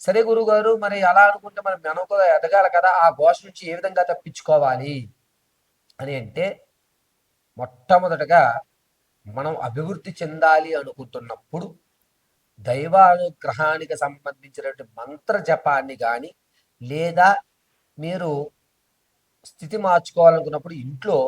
సరే గురుగారు మరి అలా అనుకుంటే మనం మనం కూడా ఎదగాలి కదా ఆ ఘోష నుంచి ఏ విధంగా తప్పించుకోవాలి అని అంటే మొట్టమొదటగా మనం అభివృద్ధి చెందాలి అనుకుంటున్నప్పుడు దైవానుగ్రహానికి సంబంధించినటువంటి మంత్ర జపాన్ని కానీ లేదా మీరు స్థితి మార్చుకోవాలనుకున్నప్పుడు ఇంట్లో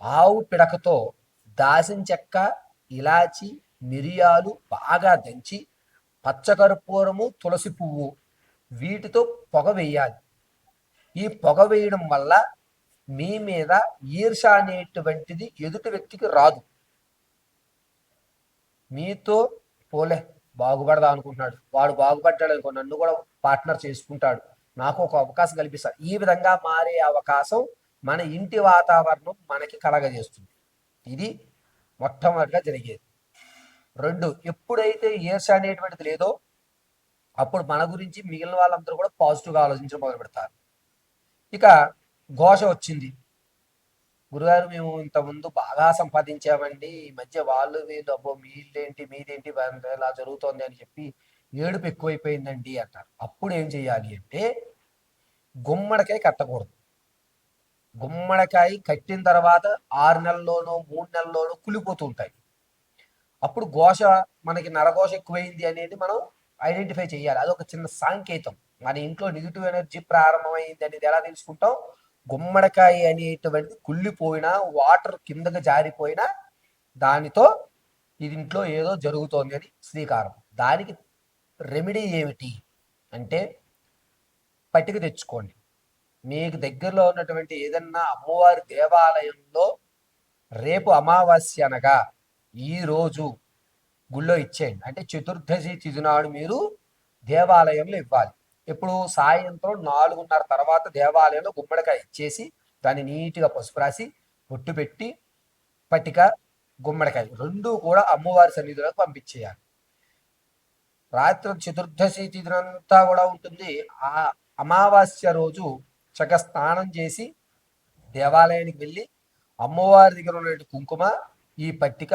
ఆవు పిడకతో దాసిన చెక్క ఇలాచి మిరియాలు బాగా దంచి పచ్చకర్పూరము తులసి పువ్వు వీటితో పొగ వేయాలి. ఈ పొగ వేయడం వల్ల మీ మీద ఈర్ష అనేటువంటిది ఎదుటి వ్యక్తికి రాదు. మీతో పోలే బాగుపడదా అనుకుంటున్నాడు. వాడు బాగుపడ్డాడు అనుకో నన్ను కూడా పార్ట్నర్ చేసుకుంటాడు. నాకు ఒక అవకాశం కల్పిస్తాడు ఈ విధంగా మారే అవకాశం మన ఇంటి వాతావరణం మనకి కలగజేస్తుంది. ఇది మొట్టమొదటిగా జరిగేది. రెండు ఎప్పుడైతే ఈర్ష అనేటువంటిది లేదో అప్పుడు మన గురించి మిగిలిన వాళ్ళందరూ కూడా పాజిటివ్గా ఆలోచించడం మొదలు పెడతారు. ఇక ఘోష వచ్చింది. గురుగారు మేము ఇంతకుముందు బాగా సంపాదించామండి. ఈ మధ్య వాళ్ళు వీళ్ళు అబ్బో మీళ్ళేంటి మీదేంటి ఇలా జరుగుతోంది అని చెప్పి ఏడుపు ఎక్కువైపోయిందండి అంటారు. అప్పుడు ఏం చేయాలి అంటే గుమ్మడికాయ కట్టకూడదు. గుమ్మడికాయ కట్టిన తర్వాత ఆరు నెలల్లోనో మూడు నెలల్లోనో కులిపోతూ ఉంటాయి. అప్పుడు ఘోష మనకి నరఘోష ఎక్కువైంది అనేది మనం ఐడెంటిఫై చేయాలి. అది ఒక చిన్న సాంకేతం. మన ఇంట్లో నెగిటివ్ ఎనర్జీ ప్రారంభమైంది అనేది ఎలా తెలుసుకుంటాం? గుమ్మడికాయ అనేటువంటి కుళ్ళిపోయినా వాటర్ కిందకి జారిపోయినా దానితో ఇది ఇంట్లో ఏదో జరుగుతోంది అని శ్రీకారం. దానికి రెమెడీ ఏమిటి? అంటే పట్టిక తెచ్చుకోండి. మీకు దగ్గరలో ఉన్నటువంటి ఏదన్నా అమ్మవారి దేవాలయంలో రేపు అమావాస్య అనగా ఈరోజు గుళ్ళో ఇచ్చేయండి. అంటే చతుర్దశి తిథి నాడు మీరు దేవాలయంలో ఇవ్వాలి. ఇప్పుడు సాయంత్రం నాలుగున్నర తర్వాత దేవాలయంలో గుమ్మడికాయ ఇచ్చేసి దాన్ని నీట్గా పసుపు రాసి బొట్టు పెట్టి పట్టిక గుమ్మడికాయ రెండు కూడా అమ్మవారి సన్నిధిలోకి పంపించేయాలి. రాత్రి చతుర్దశి తిథినంతా కూడా ఉంటుంది. ఆ అమావాస్య రోజు చక్క స్నానం చేసి దేవాలయానికి వెళ్ళి అమ్మవారి దగ్గర ఉన్నటువంటి కుంకుమ ఈ పట్టిక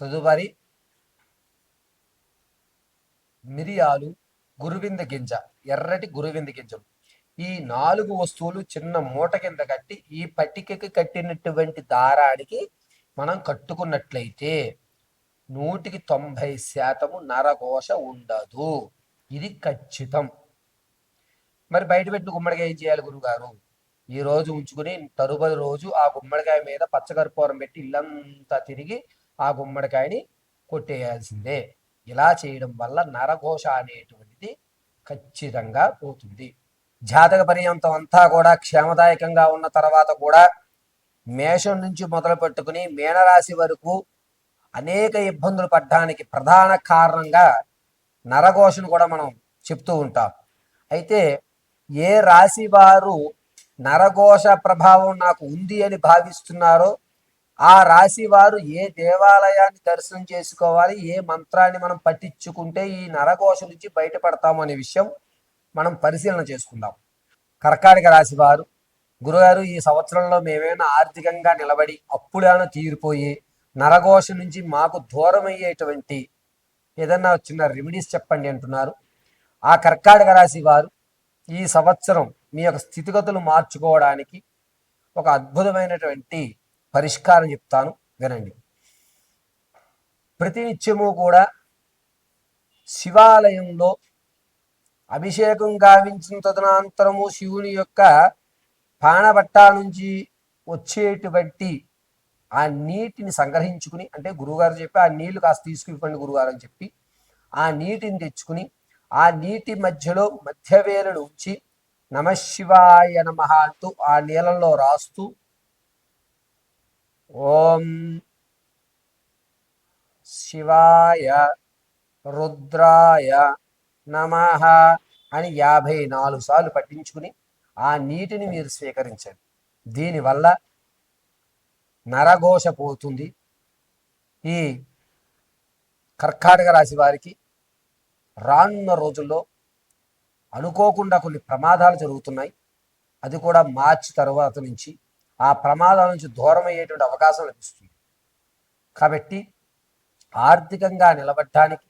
తదుపరి మిరియాలు గురువింద గింజ ఎర్రటి గురువింద గింజలు ఈ నాలుగు వస్తువులు చిన్న మూట కింద కట్టి ఈ పట్టికకి కట్టినటువంటి దారానికి మనం కట్టుకున్నట్లయితే నూటికి తొంభై శాతము నరకోష ఉండదు. ఇది ఖచ్చితం. మరి బయట పెట్టిన గుమ్మడికాయ ఏం చేయాలి గురుగారు? ఈ రోజు ఉంచుకుని తరుపది రోజు ఆ గుమ్మడికాయ మీద పచ్చకర్పూరం పెట్టి ఇల్లంతా తిరిగి ఆ గుమ్మడికాయని కొట్టేయాల్సిందే. ఇలా చేయడం వల్ల నరఘోష అనేటువంటిది ఖచ్చితంగా పోతుంది. జాతక పర్యంతం అంతా కూడా క్షేమదాయకంగా ఉన్న తర్వాత కూడా మేషం నుంచి మొదలు పెట్టుకుని మీనరాశి వరకు అనేక ఇబ్బందులు పడ్డానికి ప్రధాన కారణంగా నరఘోషను కూడా మనం చెప్తూ ఉంటాం. అయితే ఏ రాశి వారు నరఘోష ప్రభావం నాకు ఉంది అని భావిస్తున్నారో ఆ రాశి వారు ఏ దేవాలయాన్ని దర్శనం చేసుకోవాలి ఏ మంత్రాన్ని మనం పట్టించుకుంటే ఈ నరఘోష నుంచి బయటపడతాము అనే విషయం మనం పరిశీలన చేసుకుందాం. కర్కాటక రాశి వారు గురుగారు ఈ సంవత్సరంలో మేమైనా ఆర్థికంగా నిలబడి అప్పుడేమైనా తీరిపోయి నరఘోష నుంచి మాకు దూరం అయ్యేటువంటి ఏదన్నా చిన్న రెమెడీస్ చెప్పండి అంటున్నారు. ఆ కర్కాటక రాశి వారు ఈ సంవత్సరం మీ యొక్క స్థితిగతులు మార్చుకోవడానికి ఒక అద్భుతమైనటువంటి పరిష్కారం చెప్తాను వినండి. ప్రతినిత్యము కూడా శివాలయంలో అభిషేకం గావించిన తదనంతరము శివుని యొక్క పానబట్ట నుంచి వచ్చేటువంటి ఆ నీటిని సంగ్రహించుకుని అంటే గురువుగారు చెప్పి ఆ నీళ్ళు కాస్త తీసుకునివ్వండి గురుగారు అని చెప్పి ఆ నీటిని తెచ్చుకుని ఆ నీటి మధ్యలో మధ్యవేలను ఉంచి నమశివాయ నమ అంటూ ఆ నీళ్ళల్లో రాస్తూ ఓం శివాయ రుద్రాయ నమ అని యాభై నాలుగు సార్లు పట్టించుకుని ఆ నీటిని మీరు స్వీకరించండి. దీనివల్ల నరఘోష పోతుంది. ఈ కర్కాటక రాశి వారికి రానున్న రోజుల్లో అనుకోకుండా కొన్ని ప్రమాదాలు జరుగుతున్నాయి. అది కూడా మార్చి తర్వాత నుంచి ఆ ప్రమాదాల నుంచి దూరం అయ్యేటువంటి అవకాశం లభిస్తుంది. కాబట్టి ఆర్థికంగా నిలబడటానికి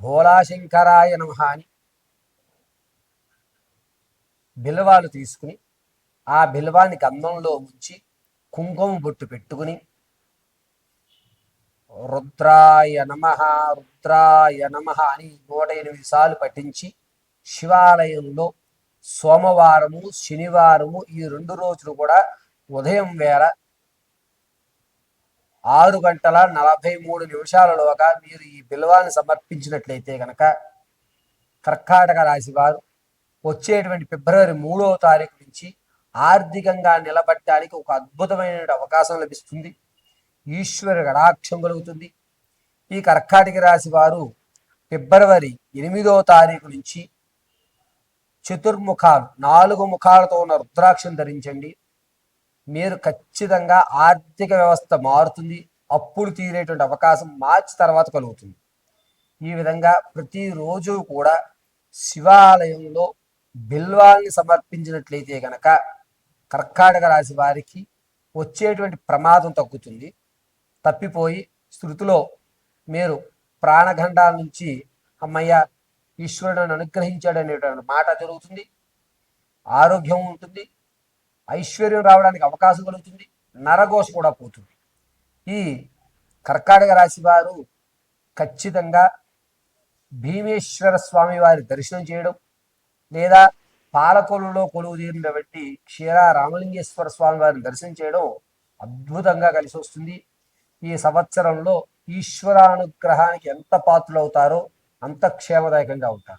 భోళాశంకరాయ నమః అని బిల్వాలు తీసుకుని ఆ బిల్వాన్ని గంధంలో ముంచి కుంకుమ బొట్టు పెట్టుకుని రుద్రాయ నమ రుద్రాయ నమ అని నూట ఎనిమిది సార్లు పఠించి శివాలయంలో సోమవారము శనివారము ఈ రెండు రోజులు కూడా ఉదయం వేళ ఆరు గంటల నలభై మూడు నిమిషాలలోగా మీరు ఈ బిల్వాన్ని సమర్పించినట్లయితే కనుక కర్కాటక రాశి వారు వచ్చేటువంటి ఫిబ్రవరి మూడవ తారీఖు నుంచి ఆర్థికంగా నిలబడటానికి ఒక అద్భుతమైన అవకాశం లభిస్తుంది. ఈశ్వర గడాక్షం కలుగుతుంది. ఈ కర్కాటక రాశి వారు ఫిబ్రవరి ఎనిమిదవ తారీఖు నుంచి చతుర్ముఖాలు నాలుగు ముఖాలతో ఉన్న రుద్రాక్షం ధరించండి. మీరు ఖచ్చితంగా ఆర్థిక వ్యవస్థ మారుతుంది అప్పులు తీరేటువంటి అవకాశం మార్చి తర్వాత కలుగుతుంది. ఈ విధంగా ప్రతిరోజు కూడా శివాలయంలో బిల్వాల్ని సమర్పించినట్లయితే గనక కర్కాటక రాశి వారికి వచ్చేటువంటి ప్రమాదం తగ్గుతుంది. తప్పిపోయి శృతిలో మీరు ప్రాణఖండాల నుంచి అమ్మయ్య ఈశ్వరుడు అనుగ్రహించాడు అనేటువంటి మాట జరుగుతుంది. ఆరోగ్యం ఉంటుంది. ఐశ్వర్యం రావడానికి అవకాశం కలుగుతుంది నరఘోష కూడా పోతుంది. ఈ కర్కాటక రాశి వారు ఖచ్చితంగా భీమేశ్వర స్వామి వారి దర్శనం చేయడం లేదా పాలకొలులో కొలువు తీరినటువంటి క్షీర రామలింగేశ్వర స్వామి వారిని దర్శనం చేయడం అద్భుతంగా కలిసి వస్తుంది. ఈ సంవత్సరంలో ఈశ్వరానుగ్రహానికి ఎంత పాత్రలు అవుతారో అంత క్షేమదాయకంగా ఉంటారు.